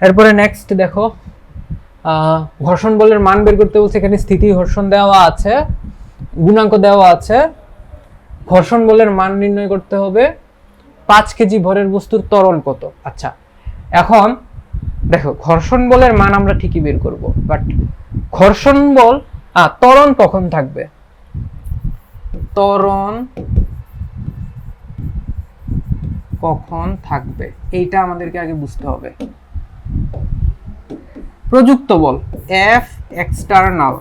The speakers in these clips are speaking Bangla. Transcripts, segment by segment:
এরপরে নেক্সট দেখো ঘর্ষণ বলের মান বের করতে বলছে এখানে স্থিতি ঘর্ষণ দেওয়া আছে গুণাঙ্ক দেওয়া আছে। ঘর্ষণ বলের মান নির্ণয় করতে হবে পাঁচ কেজি ভরের বস্তুর ত্বরণ কত? আচ্ছা এখন দেখো ঘর্ষণ বলের মান আমরা ঠিকই বের করব বাট ঘর্ষণ বল আহ, ত্বরণ কখন থাকবে? ত্বরণ কখন থাকবে? এইটা আমাদেরকে আগে বুঝতে হবে। প্রযুক্ত বল এফ এক্সটার্নাল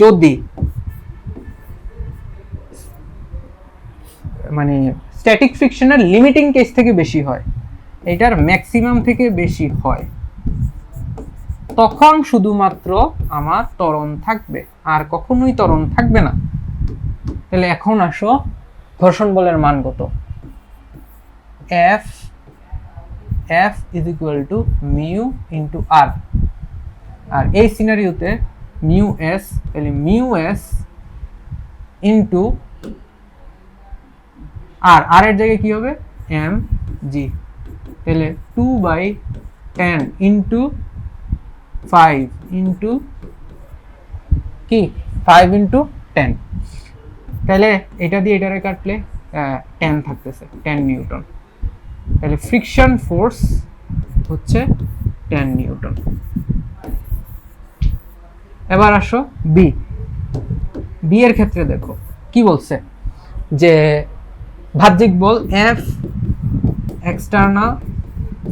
যদি মানে স্ট্যাটিক ফ্রিকশনের লিমিটিং কেস থেকে বেশি হয়, এটার ম্যাক্সিমাম থেকে বেশি হয়, তখন শুধুমাত্র আমার ত্বরণ থাকবে, আর কখনোই ত্বরণ থাকবে না। তাহলে এখন আসো, ঘর্ষণ বলের মান কত? F F is equal to mu into R আর এই সিনারিওতে মিউ এস তাহলে mu S into R R এর জায়গায় কি হবে? এম জি তাহলে two by ten into five into কি? ফাইভ ইন্টু টেন তাহলে এটা দিয়ে এটারে কাটলে টেন থাকতেছে টেন নিউটন। তাহলে ফ্রিকশন ফোর্স হচ্ছে টেন নিউটন। এবার আসো বি বি এর ক্ষেত্রে দেখো, কি বলছে? যে বাহ্যিক বল এফ এক্সটার্নাল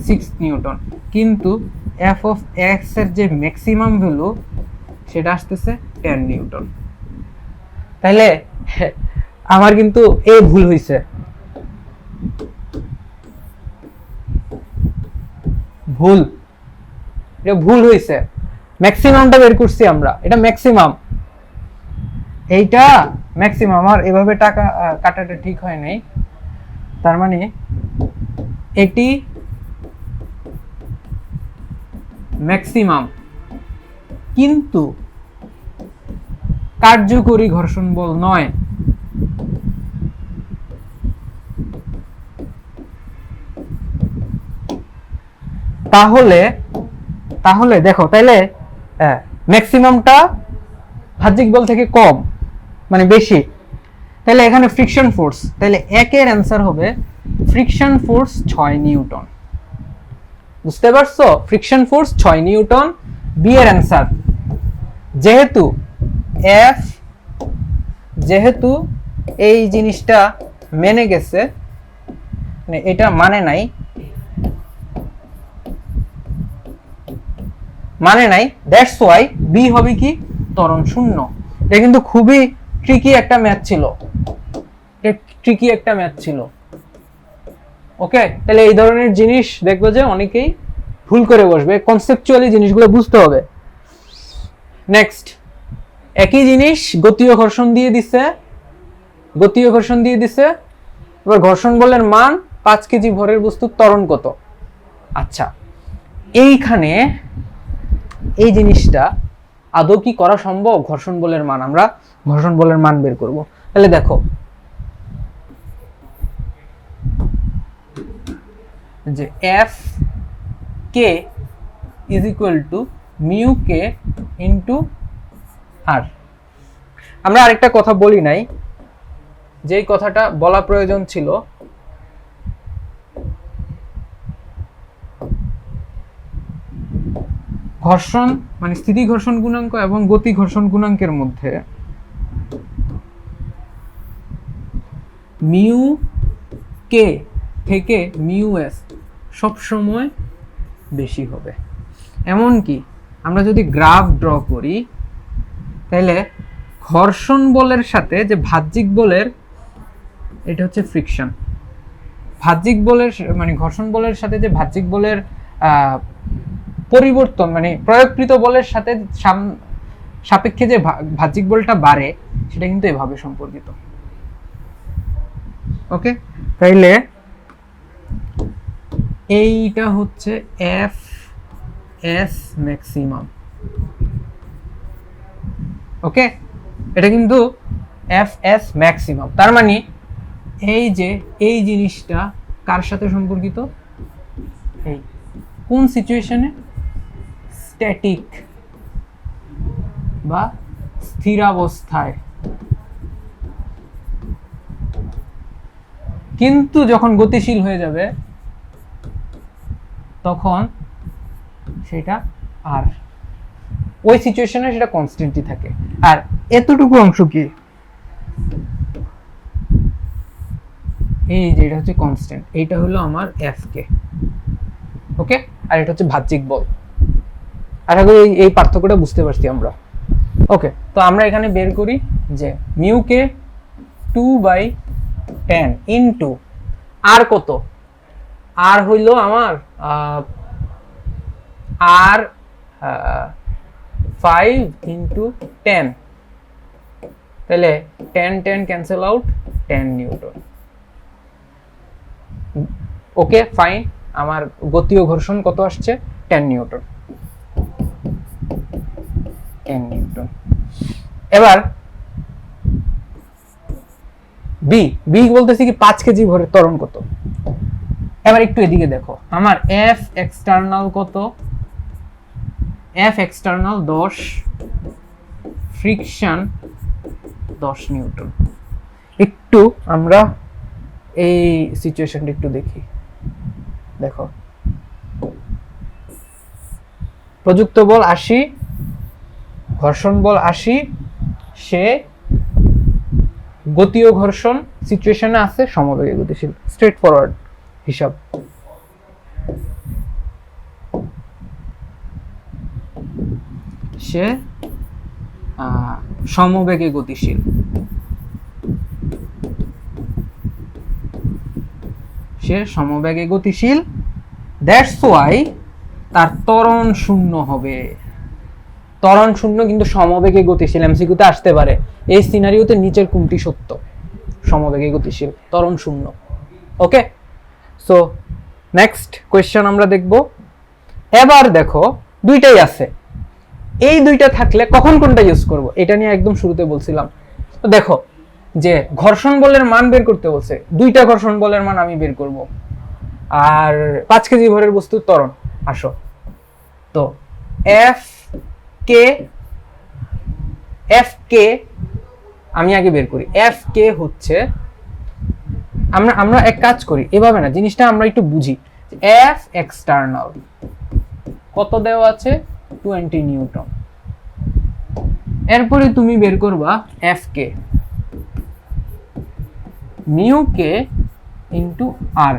সিক্স নিউটন। কিন্তু এফ অফ এক্সের যে ম্যাক্সিমাম ভ্যালু সেটা আসতেছে টেন নিউটন। তাইলে আমার কিন্তু এ ভুল হয়েছে ভুল। এটা ভুল হয়েছে ম্যাক্সিমামটা বের করছি আমরা। এটা ম্যাক্সিমাম এইটা ম্যাক্সিমাম আমার এভাবে টাকা কাটাটা ঠিক হয় নাই। তার মানে এটি ম্যাক্সিমাম কিন্তু কার্যকরী ঘর্ষণ বল নয়। তাহলে তাহলে দেখো, তাইলে ম্যাক্সিমামটা বাহ্যিক বল থেকে কম মানে বেশি। তাহলে এখানে ফ্রিকশন ফোর্স তাহলে একের অ্যান্সার হবে ফ্রিকশন ফোর্স ছয় নিউটন। বুঝতে পারছ? ফ্রিকশন ফোর্স ছয় নিউটন বি এর অ্যান্সার যেহেতু এফ যেহেতু এই জিনিসটা মেনে গেছে মানে এটা মানে নাই মানে নাই। দ্যাটস ওয়াই বি হবে কি? ত্বরণ শূন্য। এটা কিন্তু খুবই ট্রিকি একটা ম্যাথ ছিল। ট্রিকি একটা ম্যাথ ছিল। ওকে তাহলে এই ধরনের জিনিস দেখব যে অনেকেই ভুল করে বসবে। কনসেপচুয়ালি জিনিসগুলো বুঝতে হবে। নেক্সট একই জিনিস গতীয় ঘর্ষণ দিয়ে দিছে। গতীয় ঘর্ষণ দিয়ে দিছে। এবার ঘর্ষণ বলের মান পাঁচ কেজি ভরের বস্তুর ত্বরণ কত? আচ্ছা এইখানে এই জিনিসটা আদৌ কি করা সম্ভব? ঘর্ষণ বলের মান, আমরা ঘর্ষণ বলের মান বের করব। তাহলে দেখো, যে F K is equal to mu K into R আমরা আরেকটা কথা বলি নাই, যেই কথাটা বলা প্রয়োজন ছিল ঘর্ষণ মানে স্থিতি ঘর্ষণ গুণাঙ্ক এবং গতি ঘর্ষণ গুণাঙ্কের মধ্যে মিউ কে থেকে মিউ এস সবসময় বেশি হবে। এমনকি আমরা যদি গ্রাফ ড্র করি তাহলে ঘর্ষণ বলের সাথে যে বাহ্যিক বলের, এটা হচ্ছে ফ্রিকশন। বাহ্যিক বলের মানে ঘর্ষণ বলের সাথে যে বাহ্যিক বলের পরিবর্তন মানে প্রয়োগকৃত বলের সাথে সাপেক্ষে যে ভা- বাহ্যিক বলটা বাড়ে, সেটা কিন্তু এভাবে সম্পর্কিত। ওকে তাইলে এইটা হচ্ছে এফ এস ম্যাক্সিমাম ওকে এটা কিন্তু এফ এস ম্যাক্সিমাম তার মানে এই যে, এই জিনিসটা কার সাথে সম্পর্কিত? এই কোন সিচুয়েশনে স্ট্যাটিক বা স্থিরাবস্থায়। কিন্তু যখন গতিশীল হয়ে যাবে, তখন সেটা আর। ওই সিচুয়েশনে সেটা কনস্ট্যান্টই থাকে। আর এতটুকু অংশ কি? এই যে এটা হচ্ছে কনস্ট্যান্ট এইটা হলো আমার এফ কে ওকে আর এটা হচ্ছে বাহ্যিক বল। আশা করি এই- পার্থক্যটা বুঝতে পারছি আমরা। ওকে তো আমরা এখানে বের করি যে মিউকে two by ten into R কত? আর হইল আমার আর ফাইভ ইন্টু টেন তাহলে ten ten cancel out ten newton okay fine আমার গতীয় ঘর্ষণ কত আসছে? টেন নিউটন টেন নিউটন এবার বি বি বলতেছি কি পাঁচ কেজি ভরের ত্বরণ কত? এবার একটু এদিকে দেখো। আমার এফ এক্সটার্নাল কত? এফ এক্সটার্নাল দশ ফ্রিকশন দশ নিউটন। একটু আমরা এই সিচুয়েশনটা একটু দেখি। দেখো। প্রযুক্ত বল আশি ঘর্ষণ বল আশি সে গতি ও ঘর্ষণ সিচুয়েশনে আছে সমবেগে গতিশীল স্ট্রেট ফরওয়ার্ড হিসাব। সে সমবেগে গতিশীল। সে সমবেগে গতিশীল দ্যাটস ওয়াই তার ত্বরণ শূন্য হবে। ত্বরণ শূন্য কিন্তু সমবেগে গতিশীল এমসিকিউতে আসতে পারে। এই সিনারিওতে নিচের কোনটি সত্য? সমবেগে গতিশীল, ত্বরণ শূন্য। ওকে সো নেক্সট কোয়েশ্চেন আমরা দেখব। এবার দেখো, দুইটাই আছে। এই দুইটা থাকলে কখন কোনটা ইউজ করব? এটা নিয়ে একদম শুরুতে বলছিলাম। তো দেখো, যে ঘর্ষণ বলের মান বের করতে বলছে, দুইটা ঘর্ষণ বলের মান আমি বের করব। আর পাঁচ কেজি ভরের বস্তুর ত্বরণ। আসো। তো এফ কে এফ কে আমি আগে বের করি এফ কে হচ্ছে, আমরা আমরা এক কাজ করি, এভাবে না, জিনিসটা আমরা একটু বুঝি এফ এক্সটার্নাল কত দেওয়া আছে? টোয়েন্টি নিউটন এরপরে তুমি বের করবা F K mu K into R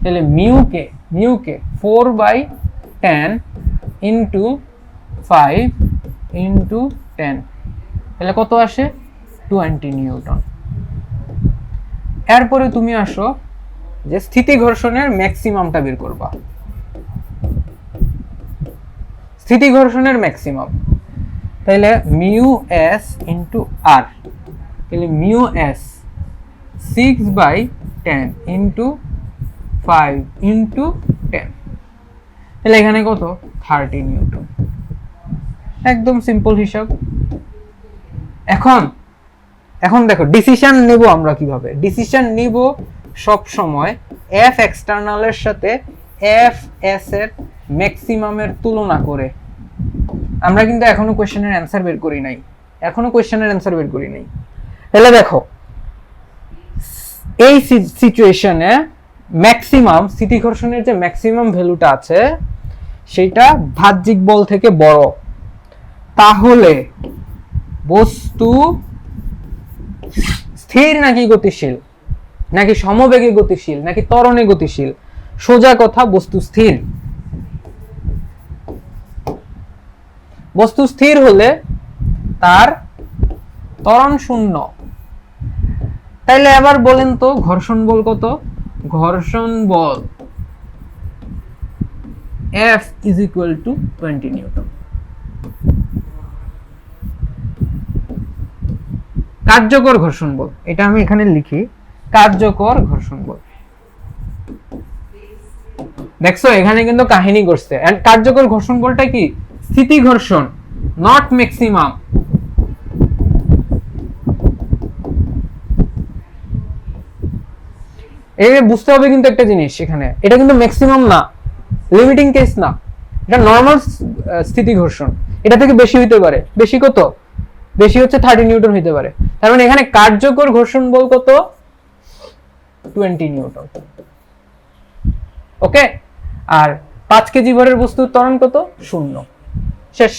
তাহলে mu K mu K four by ten into five into ten তাহলে কত আসে? Twenty newton. এরপরে তুমি আসো যে স্থিতি ঘর্ষণের ম্যাক্সিমামটা বের করবা। স্থিতি ঘর্ষণের ম্যাক্সিমাম তাহলে মিউ এস ইন্টু আর তাহলে mu S six by ten into five into ten তাহলে এখানে কত? Thirty Newton. একদম সিম্পল হিসাব। এখন এখন দেখো ডিসিশন নেব আমরা কীভাবে? ডিসিশন নিব সব সময় এফ এক্সটার্নালের সাথে এফ এস এর ম্যাক্সিমামের তুলনা করে। আমরা কিন্তু এখনও কোশ্চেনের অ্যান্সার বের করি নাই। এখনও কোশ্চেনের অ্যান্সার বের করি নাই। তাহলে দেখো, এই সিচুয়েশনে ম্যাক্সিমাম স্থিতি ঘর্ষণের যে ম্যাক্সিমাম ভ্যালুটা আছে, সেটা বাহ্যিক বল থেকে বড়। তাহলে বস্তু স্থির নাকি গতিশীল? নাকি সমবেগে গতিশীল? নাকি তরণে গতিশীল? সোজা কথা, বস্তু স্থির। বস্তু স্থির হলে তার ত্বরণ শূন্য। তাইলে আবার বলেন তো, ঘর্ষণ বল কত? ঘর্ষণ বল F is equal to 20 newton. কার্যকর ঘর্ষণ বল। এটা আমি এখানে লিখি, কার্যকর ঘর্ষণ বল। দেখছ, এখানে কিন্তু কাহিনী করছে এন্ড কার্যকর ঘর্ষণ বলটা কি? স্থিতি ঘর্ষণ নট ম্যাক্সিমাম এই বুঝতে হবে কিন্তু একটা জিনিস এখানে। এটা কিন্তু ম্যাক্সিমাম না লিমিটিং কেস না। এটা নর্মাল স্থিতি ঘর্ষণ। এটা থেকে বেশি হইতে পারে। বেশি কত? বেশি হচ্ছে থার্টি নিউটন হইতে পারে। তার মানে এখানে কার্যকর ঘর্ষণ বল কত? Twenty Newton. ওকে আর পাঁচ কেজি ভরের বস্তুর ত্বরণ কত? শূন্য। শেষ।